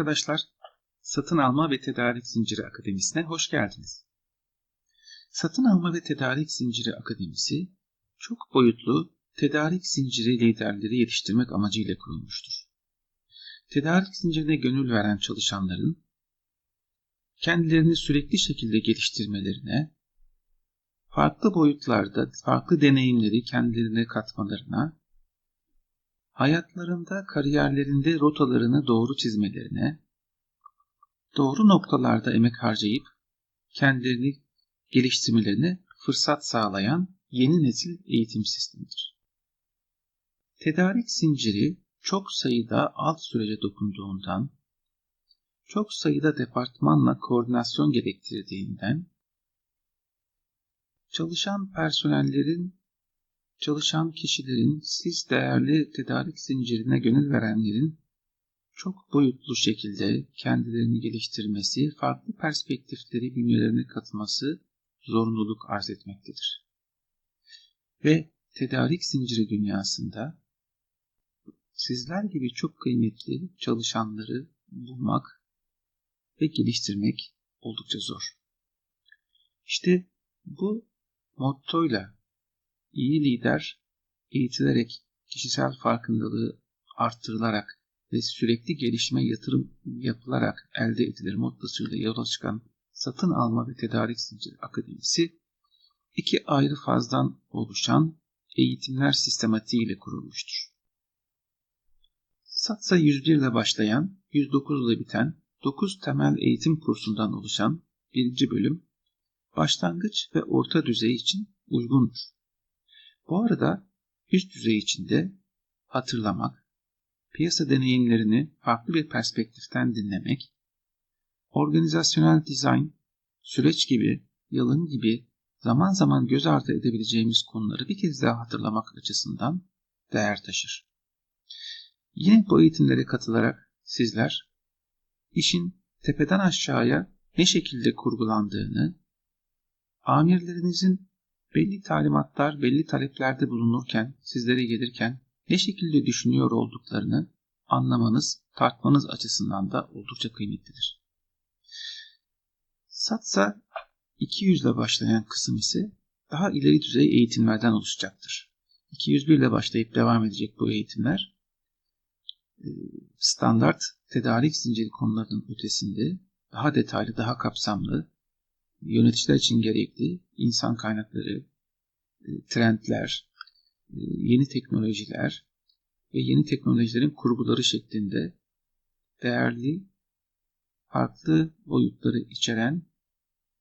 Arkadaşlar, Satın Alma ve Tedarik Zinciri Akademisi'ne hoş geldiniz. Satın Alma ve Tedarik Zinciri Akademisi, çok boyutlu tedarik zinciri liderleri yetiştirmek amacıyla kurulmuştur. Tedarik zincirine gönül veren çalışanların, kendilerini sürekli şekilde geliştirmelerine, farklı boyutlarda farklı deneyimleri kendilerine katmalarına, hayatlarında, kariyerlerinde rotalarını doğru çizmelerine, doğru noktalarda emek harcayıp kendilerini geliştirmelerine fırsat sağlayan yeni nesil eğitim sistemidir. Tedarik zinciri çok sayıda alt sürece dokunduğundan, çok sayıda departmanla koordinasyon gerektirdiğinden, çalışan personellerin, çalışan kişilerin, siz değerli tedarik zincirine gönül verenlerin çok boyutlu şekilde kendilerini geliştirmesi, farklı perspektifleri bünyelerine katması zorunluluk arz etmektedir. Ve tedarik zinciri dünyasında sizler gibi çok kıymetli çalışanları bulmak ve geliştirmek oldukça zor. İşte bu mottoyla iyi lider eğitilerek kişisel farkındalığı arttırılarak ve sürekli gelişme yatırım yapılarak elde edilir mottosuyla yola çıkan Satın Alma ve Tedarik Zinciri Akademisi iki ayrı fazdan oluşan eğitimler sistematiği ile kurulmuştur. SATSA 101 ile başlayan, 109 ile biten 9 temel eğitim kursundan oluşan birinci bölüm başlangıç ve orta düzey için uygundur. Bu arada üst düzey içinde hatırlamak, piyasa deneyimlerini farklı bir perspektiften dinlemek, organizasyonel dizayn, süreç gibi, yalın gibi zaman zaman göz ardı edebileceğimiz konuları bir kez daha hatırlamak açısından değer taşır. Yine bu eğitimlere katılarak sizler işin tepeden aşağıya ne şekilde kurgulandığını, amirlerinizin belli talimatlar, belli taleplerde bulunurken, sizlere gelirken ne şekilde düşünüyor olduklarını anlamanız, tartmanız açısından da oldukça kıymetlidir. Satsa 200 ile başlayan kısım ise daha ileri düzey eğitimlerden oluşacaktır. 201 ile başlayıp devam edecek bu eğitimler e, standart tedarik zinciri konularının ötesinde daha detaylı, daha kapsamlı, yöneticiler için gerekli insan kaynakları, e, trendler, e, yeni teknolojiler ve yeni teknolojilerin kurguları şeklinde değerli, farklı boyutları içeren,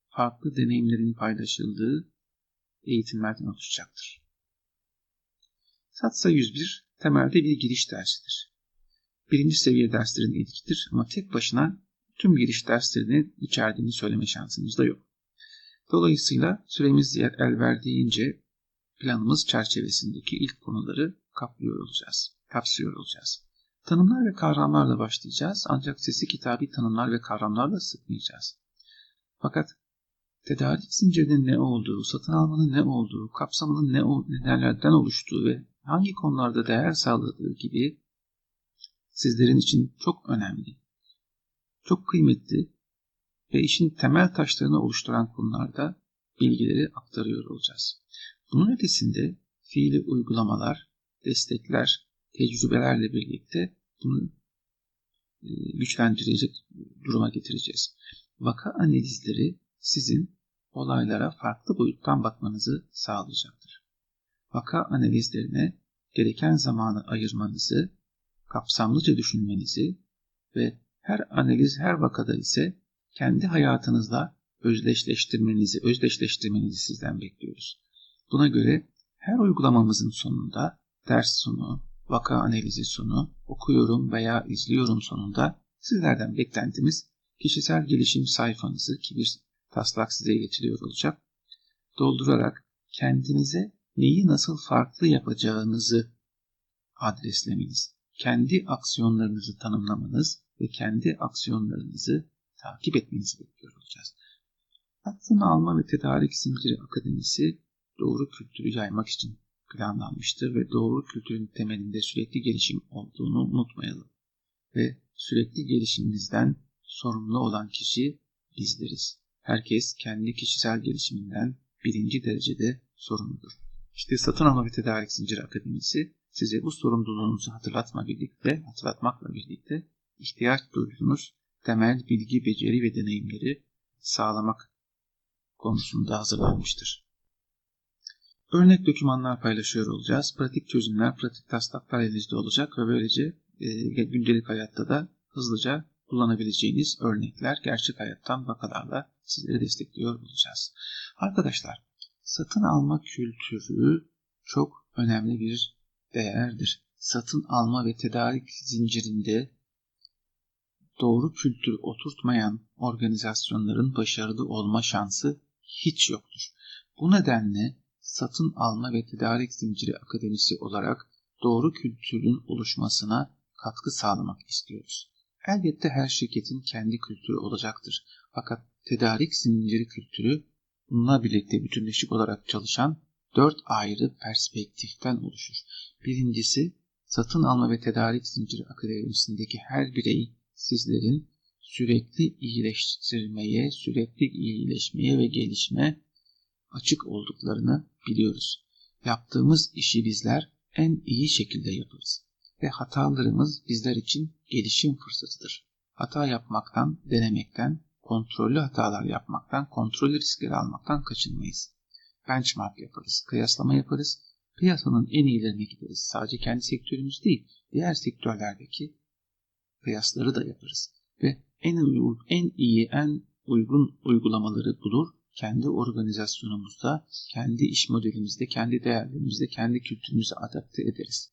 farklı deneyimlerin paylaşıldığı eğitimlerden oluşacaktır. SATSA 101 temelde bir giriş dersidir. Birinci seviye derslerin ilkidir ama tek başına tüm giriş derslerini içerdiğini söyleme şansımız da yok. Dolayısıyla süremiz el verdiğince planımız çerçevesindeki ilk konuları kaplıyor olacağız, kapsıyor olacağız. Tanımlar ve kavramlarla başlayacağız ancak sesi kitabi tanımlar ve kavramlarla sıkmayacağız. Fakat tedarik zincirinin ne olduğu, satın almanın ne olduğu, kapsamının ne nelerden oluştuğu ve hangi konularda değer sağladığı gibi sizlerin için çok önemli, çok kıymetli ve işin temel taşlarını oluşturan konularda bilgileri aktarıyor olacağız. Bunun ötesinde fiili uygulamalar, destekler, tecrübelerle birlikte bunu e, güçlendirecek duruma getireceğiz. Vaka analizleri sizin olaylara farklı boyuttan bakmanızı sağlayacaktır. Vaka analizlerine gereken zamanı ayırmanızı, kapsamlıca düşünmenizi ve her analiz her vakada ise kendi hayatınızla özdeşleştirmenizi, özdeşleştirmenizi sizden bekliyoruz. Buna göre her uygulamamızın sonunda ders sonu, vaka analizi sonu, okuyorum veya izliyorum sonunda sizlerden beklentimiz kişisel gelişim sayfanızı ki bir taslak size iletiliyor olacak. Doldurarak kendinize neyi nasıl farklı yapacağınızı adreslemeniz, kendi aksiyonlarınızı tanımlamanız ve kendi aksiyonlarınızı takip etmenizi bekliyor olacağız. Satın alma ve tedarik zinciri akademisi doğru kültürü yaymak için planlanmıştır ve doğru kültürün temelinde sürekli gelişim olduğunu unutmayalım. Ve sürekli gelişimimizden sorumlu olan kişi bizleriz. Herkes kendi kişisel gelişiminden birinci derecede sorumludur. İşte Satın Alma ve Tedarik Zinciri Akademisi size bu sorumluluğunuzu hatırlatma birlikte, hatırlatmakla birlikte ihtiyaç duyduğunuz temel bilgi, beceri ve deneyimleri sağlamak konusunda hazırlanmıştır. Örnek dokümanlar paylaşıyor olacağız. Pratik çözümler, pratik taslaklar elinizde olacak ve böylece e, gündelik hayatta da hızlıca kullanabileceğiniz örnekler gerçek hayattan vakalarla sizleri destekliyor olacağız. Arkadaşlar, satın alma kültürü çok önemli bir değerdir. Satın alma ve tedarik zincirinde doğru kültür oturtmayan organizasyonların başarılı olma şansı hiç yoktur. Bu nedenle Satın Alma ve Tedarik Zinciri Akademisi olarak doğru kültürün oluşmasına katkı sağlamak istiyoruz. Elbette her şirketin kendi kültürü olacaktır. Fakat tedarik zinciri kültürü bununla birlikte bütünleşik olarak çalışan dört ayrı perspektiften oluşur. Birincisi, satın alma ve tedarik zinciri akademisindeki her birey sizlerin sürekli iyileştirmeye, sürekli iyileşmeye ve gelişme açık olduklarını biliyoruz. Yaptığımız işi bizler en iyi şekilde yaparız ve hatalarımız bizler için gelişim fırsatıdır. Hata yapmaktan, denemekten, kontrollü hatalar yapmaktan, kontrollü riskleri almaktan kaçınmayız. Benchmark yaparız, kıyaslama yaparız, piyasanın en iyilerine gideriz. Sadece kendi sektörümüz değil, diğer sektörlerdeki kıyasları da yaparız. Ve en, en iyi, en uygun uygulamaları bulur, kendi organizasyonumuzda, kendi iş modelimizde, kendi değerlerimizde, kendi kültürümüze adapte ederiz.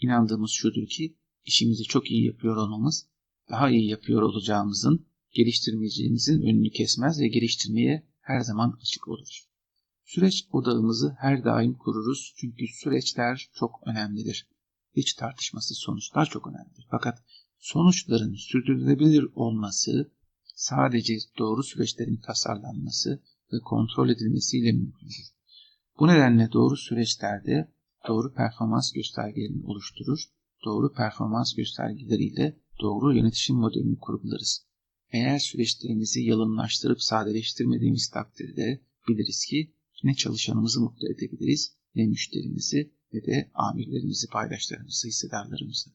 İnandığımız şudur ki işimizi çok iyi yapıyor olmamız, daha iyi yapıyor olacağımızın, geliştirmeyeceğimizin önünü kesmez ve geliştirmeye her zaman açık olur. Süreç odağımızı her daim kururuz çünkü süreçler çok önemlidir. Hiç tartışmasız sonuçlar çok önemlidir. Fakat sonuçların sürdürülebilir olması sadece doğru süreçlerin tasarlanması ve kontrol edilmesiyle mümkündür. Bu nedenle doğru süreçlerde doğru performans göstergelerini oluşturur, doğru performans göstergeleriyle doğru yönetişim modelini kurgularız. Eğer süreçlerimizi yalınlaştırıp sadeleştirmediğimiz takdirde biliriz ki ne çalışanımızı mutlu edebiliriz, ne müşterimizi ve de amirlerimizi, paydaşlarımızı, hissedarlarımızı.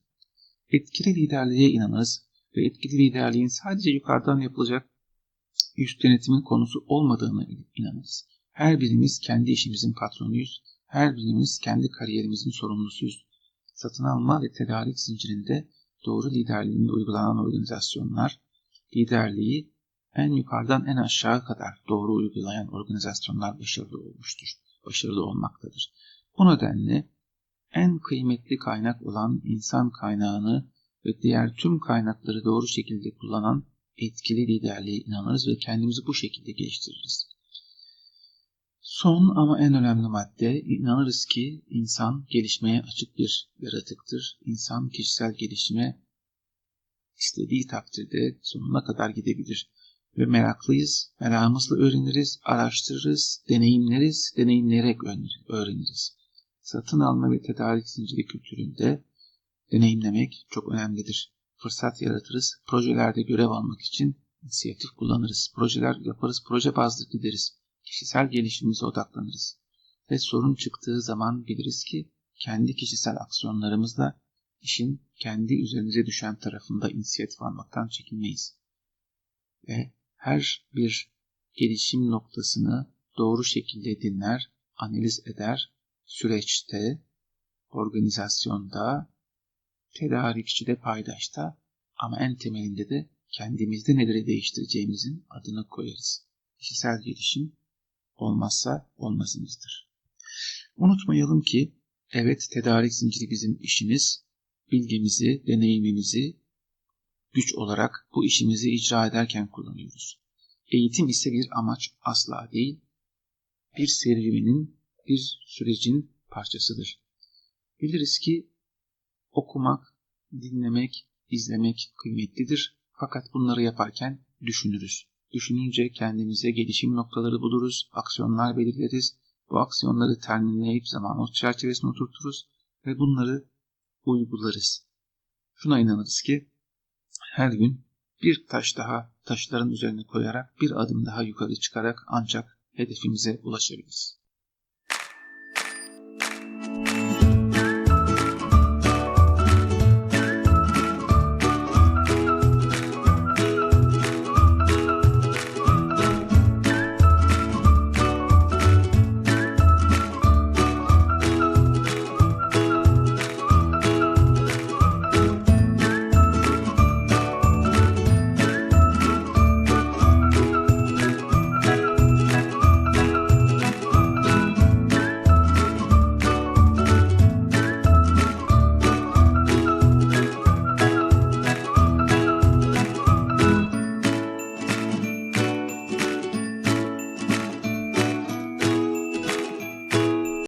Etkili liderliğe inanırız ve etkili liderliğin sadece yukarıdan yapılacak üst denetimin konusu olmadığını inanırız. Her birimiz kendi işimizin patronuyuz. Her birimiz kendi kariyerimizin sorumlusuyuz. Satın alma ve tedarik zincirinde doğru liderliğini uygulanan organizasyonlar, liderliği en yukarıdan en aşağı kadar doğru uygulayan organizasyonlar başarılı olmuştur. Başarılı olmaktadır. Bu nedenle en kıymetli kaynak olan insan kaynağını ve diğer tüm kaynakları doğru şekilde kullanan etkili liderliğe inanırız ve kendimizi bu şekilde geliştiririz. Son ama en önemli madde inanırız ki insan gelişmeye açık bir yaratıktır. İnsan kişisel gelişime istediği takdirde sonuna kadar gidebilir. Ve meraklıyız, merakımızla öğreniriz, araştırırız, deneyimleriz, deneyimleyerek öğreniriz. Satın alma ve tedarik zinciri kültüründe deneyimlemek çok önemlidir. Fırsat yaratırız, projelerde görev almak için inisiyatif kullanırız, projeler yaparız, proje bazlı gideriz, kişisel gelişimimize odaklanırız. Ve sorun çıktığı zaman biliriz ki kendi kişisel aksiyonlarımızla işin kendi üzerimize düşen tarafında inisiyatif almaktan çekinmeyiz. Ve her bir gelişim noktasını doğru şekilde dinler, analiz eder, süreçte, organizasyonda tedarikçide paydaşta ama en temelinde de kendimizde neleri değiştireceğimizin adını koyarız. Kişisel gelişim olmazsa olmazımızdır. Unutmayalım ki evet tedarik zinciri bizim işimiz, bilgimizi, deneyimimizi güç olarak bu işimizi icra ederken kullanıyoruz. Eğitim ise bir amaç asla değil, bir serüvenin, bir sürecin parçasıdır. Biliriz ki okumak, dinlemek, izlemek kıymetlidir. Fakat bunları yaparken düşünürüz. Düşününce kendimize gelişim noktaları buluruz, aksiyonlar belirleriz. Bu aksiyonları terminleyip zaman çerçevesine oturturuz ve bunları uygularız. Şuna inanırız ki her gün bir taş daha taşların üzerine koyarak bir adım daha yukarı çıkarak ancak hedefimize ulaşabiliriz.